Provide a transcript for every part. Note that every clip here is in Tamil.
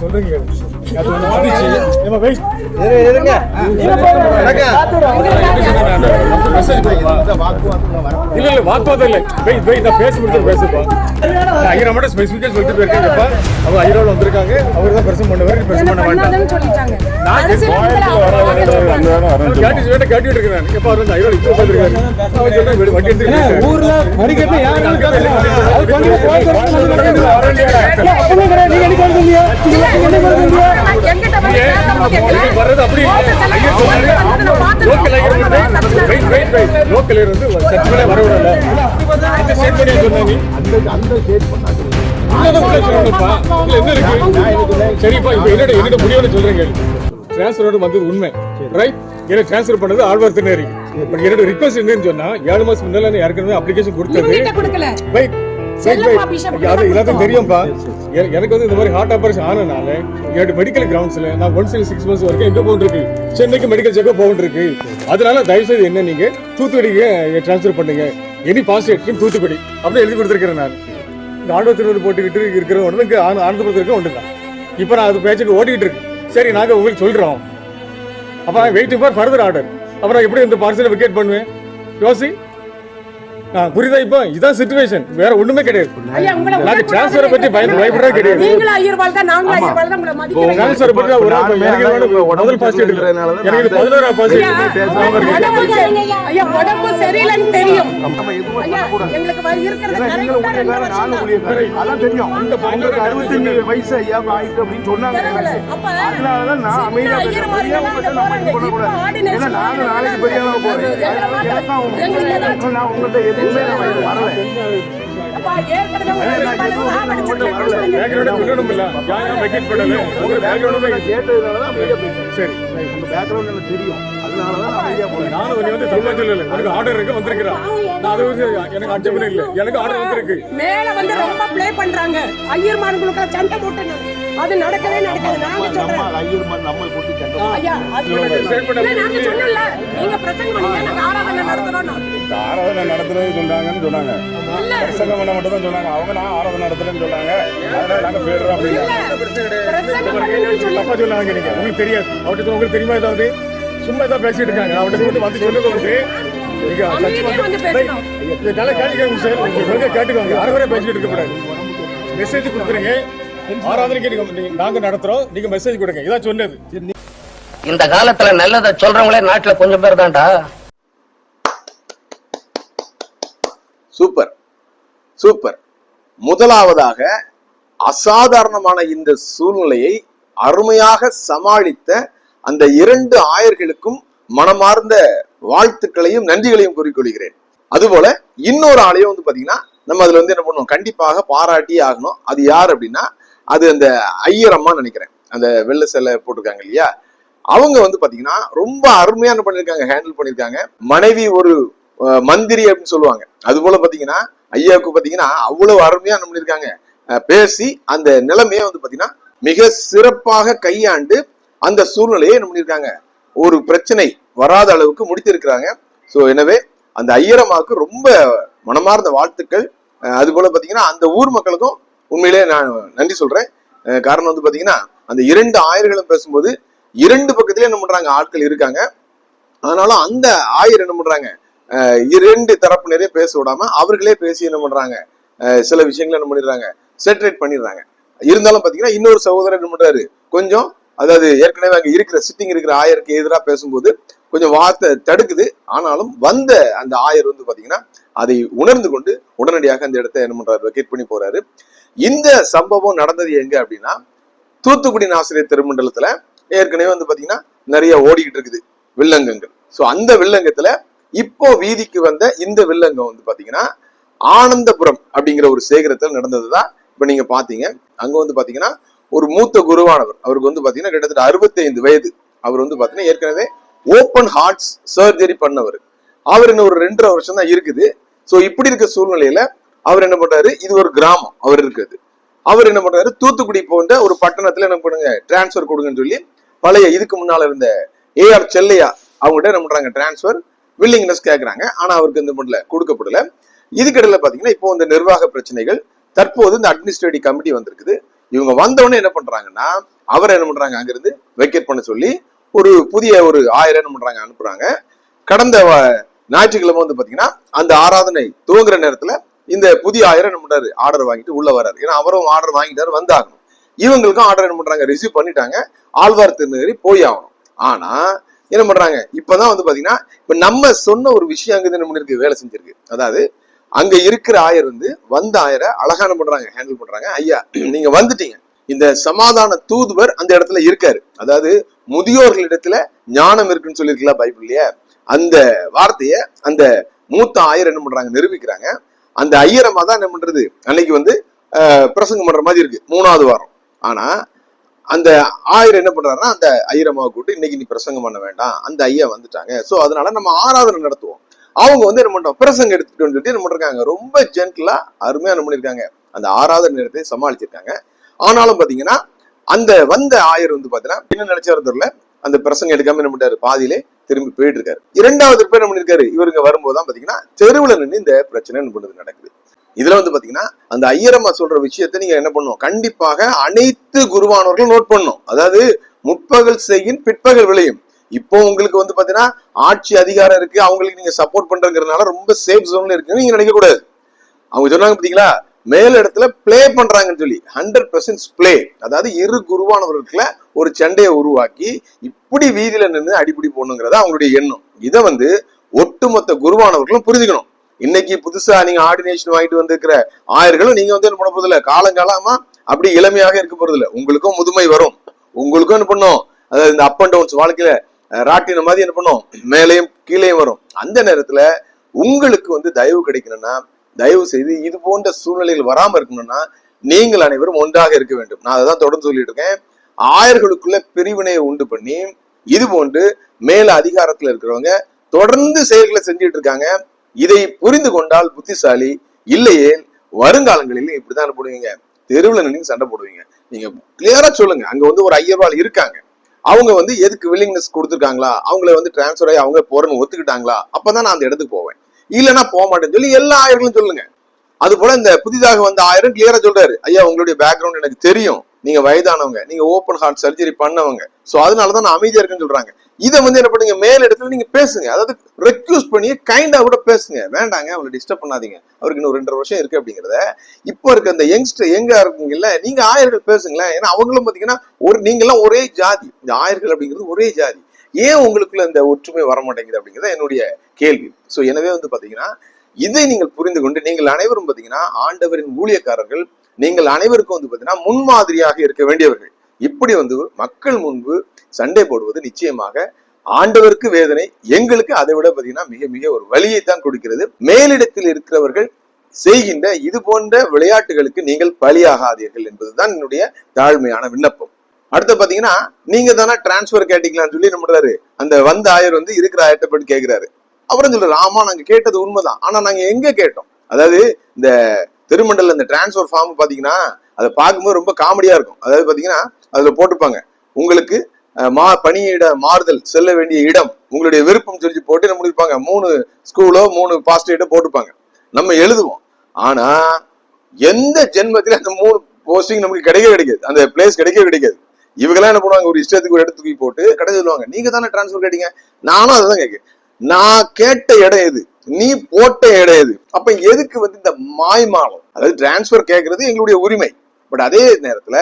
சொல்றீங்க ஏமா வெயிட் இருங்க மெசேஜ் இல்ல இல்ல வாக்குவாதம் இல்ல வெயிட் வெயிட் நான் பேச முடிஞ்சு பேசுப்பா ஐயரா மட்டும் ஸ்பெசிஃபிக்கா சொல்லிட்டு போயிருக்கேன்ப்பா அவங்க ஐயரோட வந்திருக்காங்க அவர் தான் பிரசன் பண்ணுவார் பிரசன் பண்ண வேண்டாம் கேட்டு வேண்டாம் கேட்டுட்டு எப்ப அவர் வந்து ஐயரோட இப்போ சொல்றேன் வண்டி எடுத்துக்கிட்டு ஊர்ல மணிக்கட்டு யாரும் வர்றது அப்படி local wait wait wait local இருந்து சர்ச்சுக்குள்ளே வர விடல. அந்த ஸ்டேட் பண்ணி என்ன இருக்கு? சரிப்பா இப்போ என்னோட என்னோட முடிவுன்னு சொல்றேங்க? டிரான்ஸ்ஃபர் வந்தது உண்மை. ரைட் எனக்கு டிரான்ஸ்ஃபர் பண்ணது ஆழ்வார் திணறி பட் என்னோட ரிக்வஸ்ட் என்னன்னு சொன்னா ஏழு மாசம் முன்னால நான் ஏற்கனவே அப்ளிகேஷன் கொடுத்தது இவங்கிட்ட அது எல்லாத்தையும் தெரியும்ப்பா எனக்கு வந்து இந்த மாதிரி ஹார்ட் ஆபரேஷன் ஆனனால என்னோட மெடிக்கல் கிரவுண்ட்ஸ்ல நான் ஒன்ஸ் இன் சிக்ஸ் மந்த்ஸ் வரைக்கும் எங்க இருக்கு சென்னைக்கு மெடிக்கல் செக்அப் இருக்கு அதனால தயவு செய்து என்ன நீங்க தூத்துக்குடிக்கு ட்ரான்ஸ்ஃபர் பண்ணுங்க. Any positive Thoothukudi. அப்படி எழுதி கொடுத்துருக்கிறேன் நான். இந்த ஆண்டோ திருநூறு போட்டுக்கிட்டு இருக்கிற ஒன்று ஆன ஆனந்தபுரத்தில் இருக்க ஒன்று தான் இப்போ நான் அது பேச்சுக்கு ஓடிக்கிட்டு இருக்கு. சரி நாங்கள் உங்களுக்கு சொல்கிறோம் அப்போ வெயிட்டிங் ஃபார் ஃபர்தர் ஆர்டர் அப்புறம் எப்படி இந்த பார்சலை விக்கெட் பண்ணுவேன்? யோசி. புரியுதா இப்போ? இதான் சுச்சுவேஷன் வேற ஒண்ணுமே கிடையாது. நாங்க டிரான்ஸ்ஃபரை பத்தி பயம் பயப்படுறதே கிடையாது. நீங்களும் ஐயர் தான் நாங்களும் ஐயர் தான். உங்களை டிரான்ஸ்ஃபரை பத்தி ஒரு எனக்கு முதல் பாசிட்டிவ் எடுக்கிறதுனால எனக்கு இது பதினோரா சரி- ஐயா உடம்பு சரியில்லைன்னு தெரியும். எங்களுக்கு இருக்கிறது அறுபத்தஞ்சு வயசு ஐயா ஆயிட்டு அப்படின்னு சொன்னாங்க. அதனாலதான் நான் அமைதியா நானும் நாளைக்கு பெரியவங்க போறேன். நான் உங்கள்ட்ட எதுவுமே உங்க பேக்ரவுண்ட் சரி எனக்கு தெரியும். நான் வந்து ஆர்டர் நான் அது வந்து எனக்கு எனக்கு ஆர்டர் வந்திருக்கு மேல வந்து ரொம்ப ப்ளே பண்றாங்க ஐயர்மார்களுக்கு சண்டை போட்டு அது நடக்கவே நடக்காது. நாங்க நம்ம சொல்றேன் ஐயர் மாதிரி நம்ம போட்டு சண்டை ஐயா அது ஸ்டேட்மெண்ட் இல்ல, நாங்க சொன்னோம்ல நீங்க பிரசங்கம் பண்ணீங்க நாங்க ஆராதனை நடத்துறோம் ஆராதனை நடத்துறது சொன்னாங்க. பிரசங்கம் பண்ண மட்டும் தான் சொன்னாங்க. அவங்க நான் ஆராதனை நடத்துறேன்னு சொன்னாங்க. அதனால நாங்க போயிடுறோம் அப்படின்னா. தப்பா சொல்லாங்க நீங்க. உங்களுக்கு தெரியாது. அவர்கிட்ட உங்களுக்கு தெரியுமா ஏதாவது? சும்மா ஏதாவது பேசிட்டு இருக்காங்க. அவர்கிட்ட மட்டும் வந்து சொன்னது வந்து. நீங்க நல்லா கேட்டுக்கோங்க சார். கேட்டுக்கோங்க. அரை பேசிட்டு இருக்க கூடாது மெசேஜ் கொடுக்குறீங்க. ஆராதனைக்கு நீங்க நீங்க- நாங்க நடத்துறோம். நீங்க மெசேஜ் கொடுங்க. இதான் சொன்னது. இந்த காலத்துல நல்லதை சொல்றவங்களே நாட்டுல கொஞ்சம் பேர் தான்டா. சூப்பர். சூப்பர். முதலாவதாக அசாதாரணமான இந்த சூழ்நிலையை அருமையாக சமாளித்த அந்த இரண்டு ஆயர்களுக்கும் மனமார்ந்த வாழ்த்துக்களையும் நன்றிகளையும் கூறிக்கொள்கிறேன். அதுபோல இன்னொரு ஆளையும் வந்து பாத்தீங்கன்னா நம்ம அதுல வந்து என்ன பண்ணுவோம்? கண்டிப்பாக பாராட்டியே ஆகணும். அது யார் அப்படின்னா அது அந்த ஐயரம்மா நினைக்கிறேன். அந்த வெள்ளை சிலை போட்டிருக்காங்க இல்லையா? அவங்க வந்து பாத்தீங்கன்னா ரொம்ப அருமையா என்ன பண்ணிருக்காங்க ஹேண்டில் பண்ணிருக்காங்க. மனைவி ஒரு மந்திரி அப்படின்னு சொல்லுவாங்க. அது போல பாத்தீங்கன்னா ஐயாவுக்கு பாத்தீங்கன்னா அவ்வளவு அருமையா என்ன பண்ணிருக்காங்க பேசி அந்த நிலைமையை வந்து பாத்தீங்கன்னா மிக சிறப்பாக கையாண்டு அந்த சூழ்நிலையை என்ன பண்ணிருக்காங்க ஒரு பிரச்சனை வராத அளவுக்கு முடித்திருக்கிறாங்க. சோ எனவே அந்த ஐயரமாவுக்கு ரொம்ப மனமார்ந்த வாழ்த்துக்கள். அது போல பாத்தீங்கன்னா அந்த ஊர் மக்களுக்கும் உண்மையிலே நான் நன்றி சொல்றேன். காரணம் வந்து பாத்தீங்கன்னா அந்த இரண்டு ஆயர்களும் பேசும்போது இரண்டு பக்கத்திலே என்ன பண்றாங்க ஆட்கள் இருக்காங்க. ஆனாலும் அந்த ஆயர் என்ன பண்றாங்க இரண்டு தரப்பினரே பேச விடாம அவர்களே பேசி என்ன பண்றாங்க சில விஷயங்களை என்ன பண்ணிடுறாங்க செட்டரேட் பண்ணிடுறாங்க. இருந்தாலும் பாத்தீங்கன்னா இன்னொரு சகோதரர் என்ன பண்றாரு கொஞ்சம் அதாவது ஏற்கனவே அங்க இருக்கிற சிட்டிங் இருக்கிற ஆயருக்கு எதிராக பேசும்போது கொஞ்சம் வார்த்தை தடுக்குது. ஆனாலும் வந்த அந்த ஆயர் வந்து பாத்தீங்கன்னா அதை உணர்ந்து கொண்டு உடனடியாக அந்த இடத்த என்ன பண்றாரு வெக்கேட் பண்ணி போறாரு. இந்த சம்பவம் நடந்தது எங்க அப்படின்னா தூத்துக்குடி ஆசிரியர் திருமண்டலத்துல ஏற்கனவே வந்து பாத்தீங்கன்னா நிறைய ஓடிக்கிட்டு இருக்குது வில்லங்கங்கள். சோ அந்த வில்லங்கத்துல இப்போ வீதிக்கு வந்த இந்த வில்லங்கம் வந்து பாத்தீங்கன்னா ஆனந்தபுரம் அப்படிங்கிற ஒரு சேகரத்தில் நடந்ததுதான் இப்ப நீங்க பாத்தீங்க. அங்க வந்து பாத்தீங்கன்னா ஒரு மூத்த குருவானவர் அவருக்கு வந்து பாத்தீங்கன்னா கிட்டத்தட்ட 65 வயது. அவர் வந்து பாத்தீங்கன்னா ஏற்கனவே ஓப்பன் ஹார்ட்ஸ் சர்ஜரி பண்ணவர். அவர் இன்னும் ஒரு ரெண்டரை வருஷம் தான் இருக்குது. சோ இப்படி இருக்க சூழ்நிலையில அவர் என்ன பண்றாரு இது ஒரு கிராமம். அவர் இருக்குது அவர் என்ன பண்றாரு தூத்துக்குடி போன்ற ஒரு பட்டணத்துல என்ன பண்ணுங்க? டிரான்ஸ்பர் கொடுங்கன்னு சொல்லி பழைய இதுக்கு முன்னால இருந்த ஏஆர் செல்லையா அவங்ககிட்ட என்ன பண்றாங்க? டிரான்ஸ்பர் வில்லிங்னஸ் கேட்கறாங்க ஆனா அவருக்கு இந்த பண்ணல கொடுக்கப்படல. இதுக்கிடையில பாத்தீங்கன்னா இப்போ இந்த நிர்வாக பிரச்சனைகள் தற்போது இந்த அட்மினிஸ்ட்ரேட்டிவ் கமிட்டி வந்திருக்குது. இவங்க வந்தவொடனே என்ன பண்றாங்கன்னா அவரை என்ன பண்றாங்க? அங்கிருந்து வெக்கேட் பண்ண சொல்லி ஒரு புதிய ஒரு ஆயிரம் என்ன பண்றாங்க? அனுப்புறாங்க. கடந்த ஞாயிற்றுக்கிழமை வந்து பாத்தீங்கன்னா அந்த ஆராதனை துவங்குற நேரத்துல இந்த புதிய ஆயிரம் என்ன பண்றாரு? ஆர்டர் வாங்கிட்டு உள்ள வர்றாரு. ஏன்னா அவரும் ஆர்டர் வாங்கிட்டாரு வந்தாகணும். இவங்களுக்கும் ஆர்டர் என்ன பண்றாங்க? ரிசீவ் பண்ணிட்டாங்க. ஆழ்வார் திருநகரி போய் ஆகணும். ஆனா என்ன பண்றாங்க? இப்பதான் வந்து பாத்தீங்கன்னா இப்ப நம்ம சொன்ன ஒரு விஷயம் அங்க என்ன பண்ணிருக்கு? வேலை செஞ்சிருக்கு. அதாவது அங்க இருக்கிற ஆயர் வந்து வந்த ஆயரை அழகான பண்றாங்க? ஹேண்டில் பண்றாங்க. ஐயா நீங்க வந்துட்டீங்க. இந்த சமாதான தூதுவர் அந்த இடத்துல இருக்காரு. அதாவது முதியோர்களிடத்துல ஞானம் இருக்குன்னு சொல்லியிருக்கலாம் பைபிள்லயே? அந்த வார்த்தைய அந்த மூத்த ஆயர் என்ன பண்றாங்க? நிரூபிக்கிறாங்க. அந்த ஐயரமா தான் என்ன பண்றது? அன்னைக்கு வந்து பிரசங்கம் பண்ற மாதிரி இருக்கு. மூணாவது வாரம். ஆனா அந்த ஆயர் என்ன பண்றாருன்னா அந்த ஐயரமாவை கூப்பிட்டு இன்னைக்கு நீ பிரசங்கம் பண்ண வேண்டாம். அந்த ஐயா வந்துட்டாங்க. சோ அதனால நம்ம ஆராதனை நடத்துவோம். அவங்க வந்து என்ன பண்றோம்? பிரசங்கம் எடுத்துட்டு வந்துட்டு என்ன பண்றாங்க? ரொம்ப ஜென்டலா அருமையா என்ன பண்ணிருக்காங்க. அந்த ஆராதனை நேரத்தை சமாளிச்சிருக்காங்க. ஆனாலும் பாத்தீங்கன்னா அந்த வந்த ஆயர் வந்து பாத்தீங்கன்னா என்ன நினைச்சாரு தெரியல. அந்த பிரசங்க எடுக்காம என்ன பண்ணிட்டாரு? பாதியிலே திரும்பி போயிட்டு இருக்காரு இரண்டாவது பேர் என்ன பண்ணிருக்காரு? இவருங்க வரும்போது தான் பாத்தீங்கன்னா தெருவுல நின்று இந்த பிரச்சனை என்ன பண்ணுது? நடக்குது. இதுல வந்து பாத்தீங்கன்னா அந்த ஐயரம்மா சொல்ற விஷயத்த நீங்க என்ன பண்ணும் கண்டிப்பாக அனைத்து குருவானவர்களும் நோட் பண்ணும் அதாவது முற்பகல் செய்யின் பிற்பகல் விளையும். இப்போ உங்களுக்கு வந்து பாத்தீங்கன்னா ஆட்சி அதிகாரம் இருக்கு. அவங்களுக்கு நீங்க சப்போர்ட் பண்றதுனால ரொம்ப சேஃப் ஜோன்ல இருக்குன்னு நீங்க நினைக்க கூடாது அவங்க சொன்னாங்க பாத்தீங்களா? மேல் இடத்துல ப்ளே பண்றாங்கன்னு சொல்லி ஹண்ட்ரட் பர்சன்ட் ப்ளே அதாவது இரு குருவானவர்களுக்குள்ள ஒரு சண்டையை உருவாக்கி இப்படி வீதியில நின்று அடிப்படி போடணுங்கிறத அவங்களுடைய எண்ணம். இதை வந்து ஒட்டுமொத்த குருவானவர்களும் புரிஞ்சுக்கணும். இன்னைக்கு புதுசா நீங்க ஆர்டினேஷன் வாங்கிட்டு வந்திருக்கிற ஆயர்களும் நீங்க வந்து என்ன பண்ண போறதில்ல? காலங்காலமா அப்படி இளமையாக இருக்க போறதில்ல. உங்களுக்கும் முதுமை வரும். உங்களுக்கும் என்ன பண்ணும்? அதாவது இந்த அப் அண்ட் டவுன்ஸ் வாழ்க்கையில ராட்டின மாதிரி என்ன பண்ணும்? மேலேயும் கீழேயும் வரும். அந்த நேரத்துல உங்களுக்கு வந்து தயவு கிடைக்கணும்னா தயவு செய்து இது போன்ற சூழ்நிலைகள் வராம இருக்கணும்னா நீங்கள் அனைவரும் ஒன்றாக இருக்க வேண்டும். நான் அதான் தொடர்ந்து சொல்லிட்டு இருக்கேன். ஆயர்களுக்குள்ள பிரிவினையை உண்டு பண்ணி இது போன்று மேல அதிகாரத்துல இருக்கிறவங்க தொடர்ந்து செயல்களை செஞ்சுட்டு இருக்காங்க. இதை புரிந்து கொண்டால் புத்திசாலி இல்லையே வருங்காலங்களில் இப்படிதான் போடுவீங்க. தெருவில் நின்று சண்டை போடுவீங்க. நீங்க கிளியரா சொல்லுங்க. அங்க வந்து ஒரு ஐயர்வாள் இருக்காங்க. அவங்க வந்து எதுக்கு வில்லிங்னஸ் கொடுத்துருக்காங்களா? அவங்கள வந்து டிரான்ஸ்ஃபர் ஆகி அவங்க போறேன்னு ஒத்துக்கிட்டாங்களா? அப்பதான் நான் அந்த இடத்துக்கு போவேன். இல்லைன்னா போக மாட்டேன்னு சொல்லி எல்லா ஆயர்களும் சொல்லுங்க. அது போல இந்த புதிதாக வந்த ஆயிரம் கிளியரா சொல்றாரு. ஐயா உங்களுடைய பேக்ரவுண்ட் எனக்கு தெரியும். நீங்க வயதானவங்க நீங்க ஓப்பன் ஹார்ட் சர்ஜரி பண்ணவங்க. சோ அதனாலதான் நான் அமைதியா இருக்குன்னு சொல்றாங்க. இதை வந்து என்ன பண்ணுங்க மேல் இடத்துல நீங்க பேசுங்க. அதாவது ரெக்யூஸ் பண்ணி கைண்டா கூட பேசுங்க. வேண்டாங்க அவங்களை டிஸ்டர்ப் பண்ணாதீங்க. அவருக்கு இன்னும் ரெண்டரை வருஷம் இருக்கு அப்படிங்கிறத. இப்போ இருக்க அந்த யங்ஸ்டர் எங்க இருக்குங்கல்ல நீங்க ஆயர்கள் பேசுங்களேன். ஏன்னா அவங்களும் பாத்தீங்கன்னா ஒரு நீங்கெல்லாம் ஒரே ஜாதி. இந்த ஆயர்கள் அப்படிங்கிறது ஒரே ஜாதி. ஏன் உங்களுக்குள்ள இந்த ஒற்றுமை வர மாட்டேங்குது அப்படிங்கிறது என்னுடைய கேள்வி. ஸோ எனவே வந்து பாத்தீங்கன்னா இதை நீங்கள் புரிந்து கொண்டு நீங்கள் அனைவரும் பாத்தீங்கன்னா ஆண்டவரின் ஊழியக்காரர்கள் நீங்கள் அனைவருக்கும் வந்து பாத்தீங்கன்னா முன்மாதிரியாக இருக்க வேண்டியவர்கள். இப்படி வந்து மக்கள் முன்பு சண்டை போடுவது நிச்சயமாக ஆண்டவருக்கு வேதனை எங்களுக்கு அதை விட பாத்தீங்கன்னா மிக மிக ஒரு வழியை தான் கொடுக்கிறது. மேலிடத்தில் இருக்கிறவர்கள் செய்கின்ற இது போன்ற விளையாட்டுகளுக்கு நீங்கள் பலியாகாதீர்கள் என்பதுதான் என்னுடைய தாழ்மையான விண்ணப்பம். அடுத்து பாத்தீங்கன்னா நீங்க தானே டிரான்ஸ்பர் கேட்டீங்களான்னு சொல்லி என்ன பண்றாரு? அந்த வந்த ஆயர் வந்து இருக்கிற ஆயர்கிட்ட போய் கேட்கிறாரு அப்புறம் சொல்றாரு ஆமா நாங்க கேட்டது உண்மைதான். ஆனா நாங்க எங்க கேட்டோம்? அதாவது இந்த திருமண்டல இந்த டிரான்ஸ்பர் ஃபார்ம் பாத்தீங்கன்னா அதை பார்க்கும்போது ரொம்ப காமெடியா இருக்கும். அதாவது பாத்தீங்கன்னா அதுல போட்டிருப்பாங்க உங்களுக்கு மா பணியிட மாறுதல் செல்ல வேண்டிய இடம் உங்களுடைய விருப்பம் சொல்லி போட்டு நம்ம பண்ணிருப்பாங்க? மூணு ஸ்கூலோ மூணு பாஸ்டேட்டோ போட்டுப்பாங்க நம்ம எழுதுவோம். ஆனா எந்த ஜென்மத்திலும் அந்த மூணு போஸ்டிங் நமக்கு கிடைக்கவே கிடைக்காது. அந்த பிளேஸ் கிடைக்கவே கிடைக்காது. இவங்கெல்லாம் என்ன பண்ணுவாங்க? ஒரு இஷ்டத்துக்கு ஒரு இடத்துக்கு தூக்கி போட்டு கடை சொல்லுவாங்க நீங்க தானே டிரான்ஸ்ஃபர் கேட்டீங்க? நானும் அதுதான் கேட்க நான் கேட்ட இடம் எது? நீ போட்ட இடம் எது? அப்ப எதுக்கு வந்து இந்த மாய்மாலம்? அதாவது டிரான்ஸ்ஃபர் கேட்கறது எங்களுடைய உரிமை. பட் அதே நேரத்துல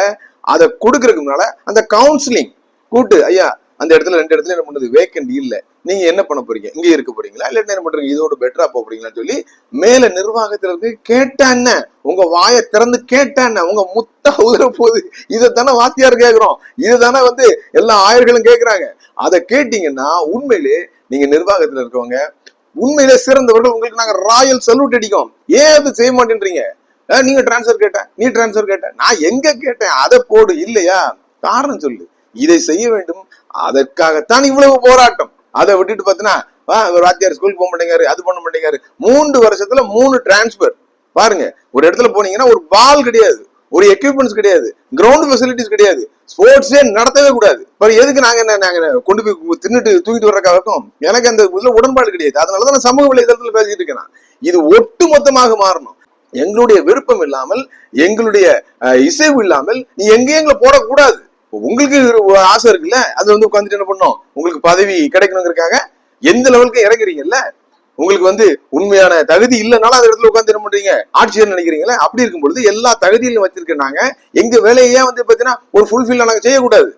அதை கொடுக்கறதுக்கு முன்னால அந்த கவுன்சிலிங் கூட்டு ஐயா அந்த இடத்துல ரெண்டு இடத்துல என்ன பண்ணுது வேக்கண்ட் இல்ல. நீங்க என்ன பண்ண போறீங்க? இங்கே இருக்க போறீங்களா? இல்ல என்ன பண்றீங்க? இதோட பெட்டரா போக போறீங்களான்னு சொல்லி மேல நிர்வாகத்துல இருந்து கேட்டா என்ன? உங்க வாயை திறந்து கேட்டா என்ன? உங்க முத்தா உதற போகுது. இதை தானே வாத்தியார் கேட்கிறோம் இது தானே வந்து எல்லா ஆயர்களும் கேட்கிறாங்க அதை கேட்டீங்கன்னா உண்மையிலே நீங்க நிர்வாகத்துல இருக்கவங்க உண்மையில சிறந்தவர்கள் உங்களுக்கு நாங்க ராயல் சல்யூட் அடிக்கும். ஏன் அது செய்ய மாட்டேன்றீங்க? நீங்க டிரான்ஸ்ஃபர் கேட்டேன் நீ டிரான்ஸ்ஃபர் கேட்ட. நான் எங்க கேட்டேன்? அதை போடு இல்லையா? காரணம் சொல்லு. இதை செய்ய வேண்டும். அதற்காகத்தான் இவ்வளவு போராட்டம். அதை விட்டுட்டு பார்த்தீங்கன்னா ஒரு வாத்தியார் ஸ்கூலுக்கு போக மாட்டேங்காரு அது பண்ண மாட்டேங்காரு மூன்று வருஷத்துல மூணு டிரான்ஸ்பர் பாருங்க ஒரு இடத்துல போனீங்கன்னா ஒரு பால் கிடையாது ஒரு எக்யூப்மெண்ட்ஸ் கிடையாது கிரவுண்ட் ஃபெசிலிட்டிஸ் கிடையாது ஸ்போர்ட்ஸே நடத்தவே கூடாது. இப்போ எதுக்கு நாங்க என்ன நாங்க கொண்டு போய் தின்னுட்டு தூக்கிட்டு வர்றதுக்காகட்டும் எனக்கு அந்த இதுல உடன்பாடு கிடையாது. அதனாலதான் நான் சமூக வலைதளத்துல பேசிட்டு இருக்கேன் இது ஒட்டு மொத்தமாக மாறணும். எங்களுடைய விருப்பம் இல்லாமல் எங்களுடைய இசைவு இல்லாமல் நீ எங்கேயும் எங்களை போடக்கூடாது. உங்களுக்கு ஒரு ஆசை இருக்குல்ல அது வந்து உட்காந்துட்டு என்ன பண்ணோம் உங்களுக்கு பதவி கிடைக்கணுங்கிறதுக்காக எந்த லெவலுக்கு இறங்குறீங்கல்ல? உங்களுக்கு வந்து உண்மையான தகுதி இல்லைனாலும் அந்த இடத்துல உட்காந்து என்ன பண்றீங்க? ஆட்சியர் நினைக்கிறீங்களே அப்படி இருக்கும் பொழுது எல்லா தகுதியிலும் வச்சிருக்க நாங்க எங்க வேலையை வந்து பாத்தீங்கன்னா ஒரு ஃபுல்ஃபில் நாங்க செய்யக்கூடாது.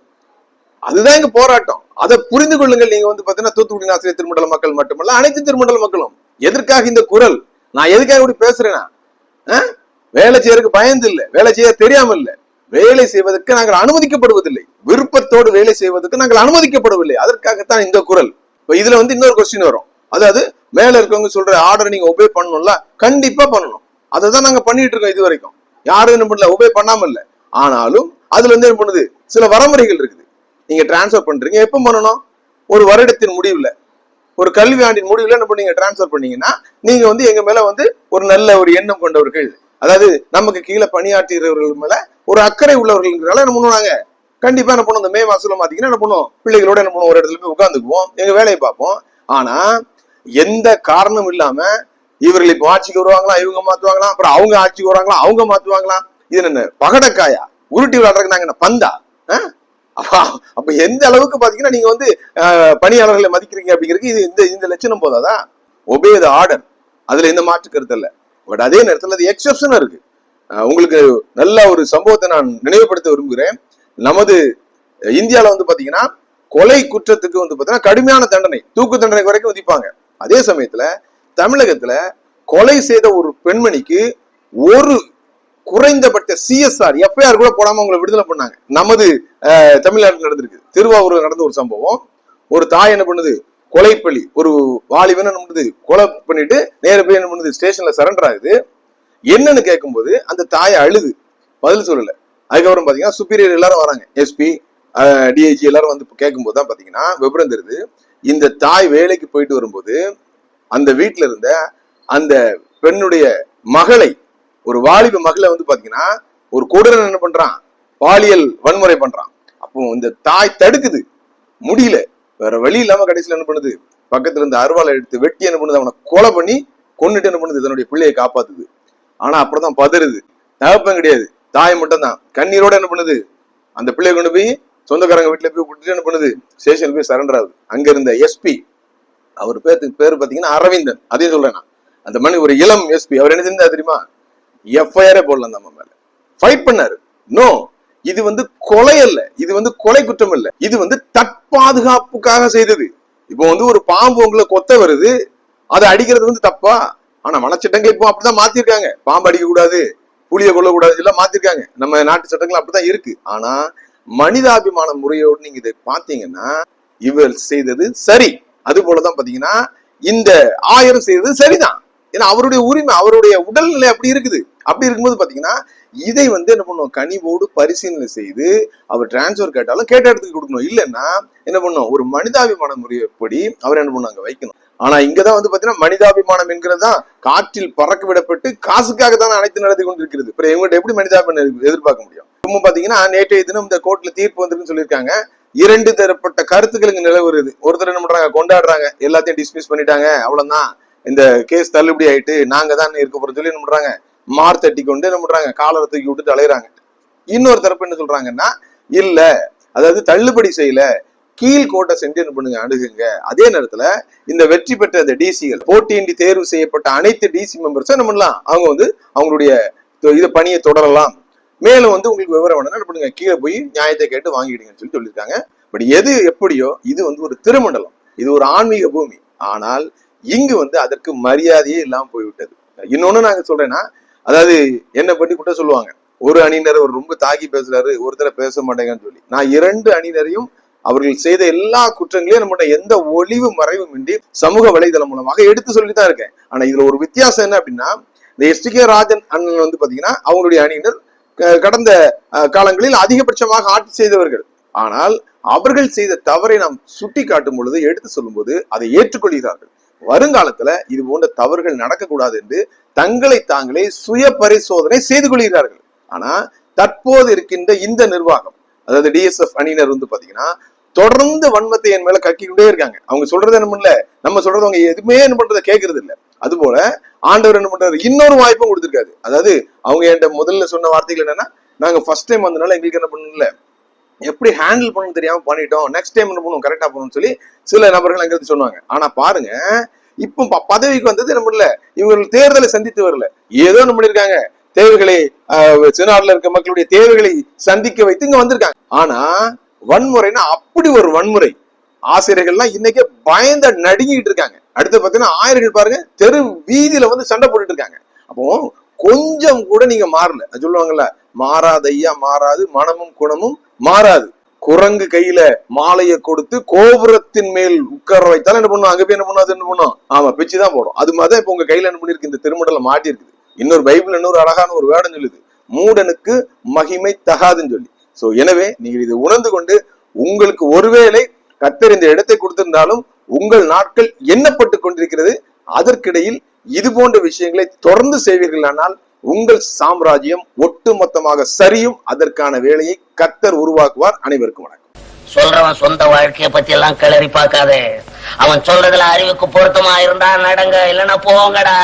அதுதான் எங்க போராட்டம். அதை புரிந்து கொள்ளுங்கள். நீங்க வந்து பாத்தீங்கன்னா தூத்துக்குடி ஆசிரியர் திருமண்டல மக்கள் மட்டுமல்ல அனைத்து திருமண்டல மக்களும். எதற்காக இந்த குரல்? நான் எதுக்காக இப்படி பேசுறேன்னா வேலை செய்யறதுக்கு பயந்து இல்லை. வேலை செய்ய தெரியாம இல்ல. வேலை செய்வதற்கு நாங்கள் அனுமதிக்கப்படுவதில்லை. விருப்பத்தோடு வேலை செய்வதற்கு நாங்கள் அனுமதிக்கப்படவில்லை. அதற்காகத்தான் இந்த குரல். இப்ப இதுல வந்து இன்னொரு கொஸ்டின் வரும். அதாவது மேல இருக்கவங்க சொல்ற ஆர்டர் நீங்க ஒபே பண்ணணும்ல? கண்டிப்பா பண்ணணும். அதை தான் நாங்க பண்ணிட்டு இருக்கோம் இது வரைக்கும். யாரும் என்ன பண்ணல? ஒபே பண்ணாம இல்ல. ஆனாலும் அதுல வந்து என்ன பண்ணுது? சில வரமுறைகள் இருக்குது. நீங்க டிரான்ஸ்ஃபர் பண்றீங்க. எப்ப பண்ணணும்? ஒரு வருடத்தின் முடிவுல. ஒரு கல்வி ஆண்டின் முடிவுல என்ன பண்ணீங்க? டிரான்ஸ்ஃபர் பண்ணீங்கன்னா நீங்க வந்து எங்க மேல வந்து ஒரு நல்ல ஒரு எண்ணம் கொண்டவர்கள். அதாவது நமக்கு கீழே பணியாற்றுகிறவர்கள் மேல ஒரு அக்கறை உள்ளவர்கள்ங்கிறனால என்ன பண்ணுவாங்க கண்டிப்பா என்ன பண்ணுவோம்? இந்த மே மாசம் பாத்தீங்கன்னா என்ன பண்ணுவோம்? பிள்ளைகளோட என்ன பண்ணுவோம்? ஒரு இடத்துல போய் உட்காந்துக்குவோம் எங்க வேலையை பார்ப்போம். ஆனா எந்த காரணம் இல்லாம இவர்கள் இப்ப ஆட்சிக்கு வருவாங்களா? இவங்க மாத்துவாங்களா? அப்புறம் அவங்க ஆட்சிக்கு வருவாங்களா அவங்க மாத்துவாங்களா? இது என்ன பகடக்காயா? உருட்டி விளையாடுறதுக்கு நாங்க என்ன பந்தா? ஆ? அப்ப எந்த அளவுக்கு பாத்தீங்கன்னா நீங்க வந்து பணியாளர்களை மதிக்கிறீங்க அப்படிங்கிறதுக்கு இது இந்த இந்த லட்சணம் போதாதா? Obey the order. அதுல எந்த மாற்று கருத்து இல்லை. பட் அதே நேரத்தில் அது எக்ஸப்ஷனா இருக்கு. உங்களுக்கு நல்ல ஒரு சம்பவத்தை நான் நினைவுபடுத்த விரும்புகிறேன். நமது இந்தியாவில் வந்து பார்த்தீங்கன்னா கொலை குற்றத்துக்கு வந்து பார்த்தீங்கன்னா கடுமையான தண்டனை தூக்கு தண்டனை வரைக்கும் விதிப்பாங்க. அதே சமயத்தில் தமிழகத்தில் கொலை செய்த ஒரு பெண்மணிக்கு ஒரு குறைந்தபட்ச சிஎஸ்ஆர் எஃப்ஐஆர் கூட போடாம அவங்களை விடுதலை பண்ணாங்க. நமது தமிழ்நாட்டில் நடந்திருக்கு. திருவாரூர்ல நடந்த ஒரு சம்பவம். ஒரு தாய் என்ன பண்ணுது? கொலைப்பள்ளி. ஒரு வாலிபன் என்ன பண்ணுது? கொலை பண்ணிட்டு நேர போய் என்ன பண்ணுது? ஸ்டேஷன்ல சரண்டர் ஆகுது. என்னன்னு கேட்கும்போது அந்த தாயை அழுது. பதில் சொல்லல. அதுக்கப்புறம் பாத்தீங்கன்னா சுப்பீரியர் எல்லாரும் வராங்க. எஸ்பி டிஐஜி எல்லாரும் வந்து கேட்கும்போது தான் பாத்தீங்கன்னா விபரம் தெரியுது. இந்த தாய் வேலைக்கு போயிட்டு வரும்போது அந்த வீட்டுல இருந்த அந்த பெண்ணுடைய மகளை ஒரு வாலிப மகளை வந்து பாத்தீங்கன்னா ஒரு கொடூரன் என்ன பண்றான்? பாலியல் வன்முறை பண்றான். அப்போ இந்த தாய் தடுக்குது. முடியல. வேற வழி இல்லாம கடைசியில என்ன பண்ணுது? பக்கத்துல இருந்த அருவாளை எடுத்து வெட்டி என்ன பண்ணுது? அவனை கொலை பண்ணி கொன்னுட்டு என்ன பண்ணுது? தன்னுடைய பிள்ளையை காப்பாத்துது. ஆனா அப்புறம் தான் பதறுது. தகப்பன் கிடையாது. தாய் மட்டும் தான் கண்ணீரோட என்ன பண்ணுது? அந்த பிள்ளைய கொண்டு போய் சொந்தக்காரங்க வீட்டுல போய் விட்டுட்டு என்ன பண்ணுது? ஸ்டேஷன் போய் சரண்டர் ஆகுது. அங்க இருந்த எஸ்பி அவர் பேருக்கு பேர் பாத்தீங்கன்னா அரவிந்தன். அதையும் சொல்றேன் நான். அந்த மணி ஒரு இளம் எஸ்பி அவர் என்ன செஞ்சா தெரியுமா? எஃப்ஐஆரே போடலாம் நம்ம மேல. ஃபைட் பண்ணாரு. நோ இது வந்து கொலை அல்ல. இது வந்து கொலை குற்றம் இல்ல இது வந்து தற்பாதுகாப்புக்காக செய்தது. இப்போ வந்து ஒரு பாம்பு உங்களை கொத்த வருது. அதை அடிக்கிறது வந்து தப்பா? ஆனா மனச்சட்டங்கள் இப்போ அப்படிதான் மாத்திருக்காங்க. பாம்பு அடிக்க கூடாது புளிய கொல்லக்கூடாது எல்லாம் மாத்திருக்காங்க. நம்ம நாட்டு சட்டங்கள் அப்படிதான் இருக்கு. ஆனா மனிதாபிமான முறையோடு நீங்க இதை பாத்தீங்கன்னா இவர் செய்தது சரி. அது போலதான் பாத்தீங்கன்னா இந்த ஆயிரம் செய்தது சரிதான். ஏன்னா அவருடைய உரிமை அவருடைய உடல்நிலை அப்படி இருக்குது. அப்படி இருக்கும்போது பாத்தீங்கன்னா இதை வந்து என்ன பண்ணுவோம் கனிவோடு பரிசீலனை செய்து அவர் டிரான்ஸ்ஃபர் கேட்டாலும் கேட்ட இடத்துக்கு கொடுக்கணும். இல்லைன்னா என்ன பண்ணும்? ஒரு மனிதாபிமான முறைப்படி அவர் என்ன பண்ணுவோம் அங்க வைக்கணும். ஆனா இங்கதான் வந்து பாத்தீங்கன்னா மனிதாபிமானம் என்கிறது தான் காற்றில் பறக்க விடப்பட்டு காசுக்காக தான் அனைத்து நடத்தி கொண்டிருக்கிறது. இப்ப இவங்கள்ட்ட எப்படி மனிதாபிமானம் எதிர்பார்க்க முடியும்? ரொம்ப பாத்தீங்கன்னா நேற்றைய தினம் இந்த கோர்ட்ல தீர்ப்பு வந்திருக்குன்னு சொல்லியிருக்காங்க. இரண்டு தரப்பட்ட கருத்துக்கள் இங்க நிலவுறது ஒருத்தர் என்ன பண்றாங்க? கொண்டாடுறாங்க. எல்லாத்தையும் டிஸ்மிஸ் பண்ணிட்டாங்க. அவ்வளவுதான். இந்த கேஸ் தள்ளுபடி ஆயிட்டு நாங்க தான் இருக்க போறோம் சொல்லி என்ன பண்றாங்க? மார் தட்டி கொண்டு என்ன பண்றாங்க? காலரை தூக்கி விட்டுட்டு அலையுறாங்க. இன்னொரு தரப்பு என்ன சொல்றாங்கன்னா இல்ல அதாவது தள்ளுபடி செய்யல. கீழ் கோட்டை சென்று என்ன பண்ணுங்க அணுகுங்க. அதே நேரத்துல இந்த வெற்றி பெற்ற இந்த டிசிகள் போட்டியின்றி தேர்வு செய்யப்பட்ட அனைத்து டிசி மெம்பர்ஸும் என்ன பண்ணலாம்? அவங்க வந்து அவங்களுடைய இதை பணியை தொடரலாம். மேலும் வந்து உங்களுக்கு விவரம் வேணும்னா என்ன பண்ணுங்க கீழே போய் நியாயத்தை கேட்டு வாங்கிடுங்கன்னு சொல்லி சொல்லியிருக்காங்க. பட் எது எப்படியோ இது வந்து ஒரு திருமண்டலம். இது ஒரு ஆன்மீக பூமி. ஆனால் இங்கு வந்து அதற்கு மரியாதையே இல்லாமல் போய்விட்டது. இன்னொன்னு நாங்க சொல்றேன்னா அதாவது என்ன பண்ணி கூட சொல்லுவாங்க? ஒரு அணியினர் ஒரு ரொம்ப தாக்கி பேசுறாரு ஒருத்தரை பேச மாட்டேங்கன்னு சொல்லி. நான் இரண்டு அணியினரையும் அவர்கள் செய்த எல்லா குற்றங்களையும் நம்மகிட்ட எந்த ஒளிவு மறைவும் இன்றி சமூக வலைதளம் மூலமாக எடுத்து சொல்லி தான் இருக்கேன். ஆனா இதுல ஒரு வித்தியாசம் என்ன அப்படின்னா இந்த எஸ். கே. ராஜன் அண்ணன் வந்து பாத்தீங்கன்னா அவங்களுடைய அணியினர் க- கடந்த காலங்களில் அதிகபட்சமாக ஆட்சி செய்தவர்கள். ஆனால் அவர்கள் செய்த தவறை நாம் சுட்டி காட்டும் பொழுது எடுத்து சொல்லும்போது அதை ஏற்றுக்கொள்கிறார்கள். வருங்காலத்துல இது போன்ற தவறுகள் நடக்கக்கூடாது என்று தங்களை தாங்களே சுய பரிசோதனை செய்து கொள்கிறார்கள். ஆனா தற்போது இருக்கின்ற இந்த நிர்வாகம் அதாவது டிஎஸ்எஃப் அணியினர் வந்து பாத்தீங்கன்னா தொடர்ந்து வன்மத்தை என் மேல கக்கிக்கிட்டே இருக்காங்க. அவங்க சொல்றது என்ன பண்ணல? நம்ம சொல்றது அவங்க எதுவுமே என்ன பண்றதை கேட்கறது இல்ல. அது போல ஆண்டவர் என்ன பண்றாரு? இன்னொரு வாய்ப்பும் கொடுத்துருக்காரு. அதாவது அவங்க என்கிட்ட முதல்ல சொன்ன வார்த்தைகள் என்னன்னா நாங்க ஃபர்ஸ்ட் டைம் வந்தனால எங்களுக்கு என்ன பண்ணல எப்படி ஹேண்டில் பண்ணணும் தெரியாம பண்ணிட்டோம். நெக்ஸ்ட் டைம் என்ன பண்ணுவோம்? கரெக்டா பண்ணணும்னு சொல்லி சில நபர்கள் அங்கிருந்து சொன்னாங்க. ஆனா பாருங்க இப்போ பதவிக்கு வந்தது என்ன பண்ணல? இவங்க தேர்தலை சந்தித்து வரல. ஏதோ என்ன பண்ணிருக்காங்க தேவைகளை ஆஹ், சினார்ல இருக்க மக்களுடைய தேவைகளை சந்திக்க வைத்து இங்க வந்திருக்காங்க. ஆனா வன்முறைன்னா அப்படி ஒரு வன்முறை. ஆசிரியர்கள்லாம் இன்னைக்கே பயந்த நடுங்கிட்டு இருக்காங்க. அடுத்து பாத்தீங்கன்னா ஆயர்கள் பாருங்க தெரு வீதியில வந்து சண்டை போட்டுட்டு இருக்காங்க. அப்போ கொஞ்சம் கூட நீங்க மாறல. அது சொல்லுவாங்கல்ல மாறாத ஐயா மாறாது மனமும் குணமும் மாறாது. குரங்கு கையில மாலையை கொடுத்து கோபுரத்தின் மேல் உட்கார வைத்தாலும் என்ன பண்ணும்? அங்க போய் என்ன பண்ணும்? அது என்ன பண்ணும்? ஆமா பிச்சு தான் போடும். அது மாதிரி தான் இப்ப உங்க கையில என்ன பண்ணிருக்கு இந்த திருமடல மாட்டி இருக்குது இன்னொரு பைபிள் இன்னொரு அழகான ஒரு வேடம் சொல்லுது. மூடனுக்கு மகிமை தகாதுன்னு சொல்லி. சோ எனவே நீங்கள் இதை உணர்ந்து கொண்டு உங்களுக்கு ஒருவேளை கத்தர் இந்த இடத்தை கொடுத்திருந்தாலும் உங்கள் நாட்கள் எண்ணப்பட்டு கொண்டிருக்கிறது அதற்கிடையில் இது போன்ற விஷயங்களை தொடர்ந்து செய்வீர்களானால் உங்கள் சாம்ராஜ்யம் ஒட்டுமொத்தமாக சரியும் அதற்கான வேலையை கத்தர் உருவாக்குவார். அனைவருக்கும் வணக்கம். சொல்றவன் சொந்த வாழ்க்கையை பத்தி எல்லாம் கிளறி பார்க்காதே. அவன் சொல்றதுல அறிவுக்கு பொருத்தமா இருந்தா நடங்க இல்லைன்னா போங்கடா.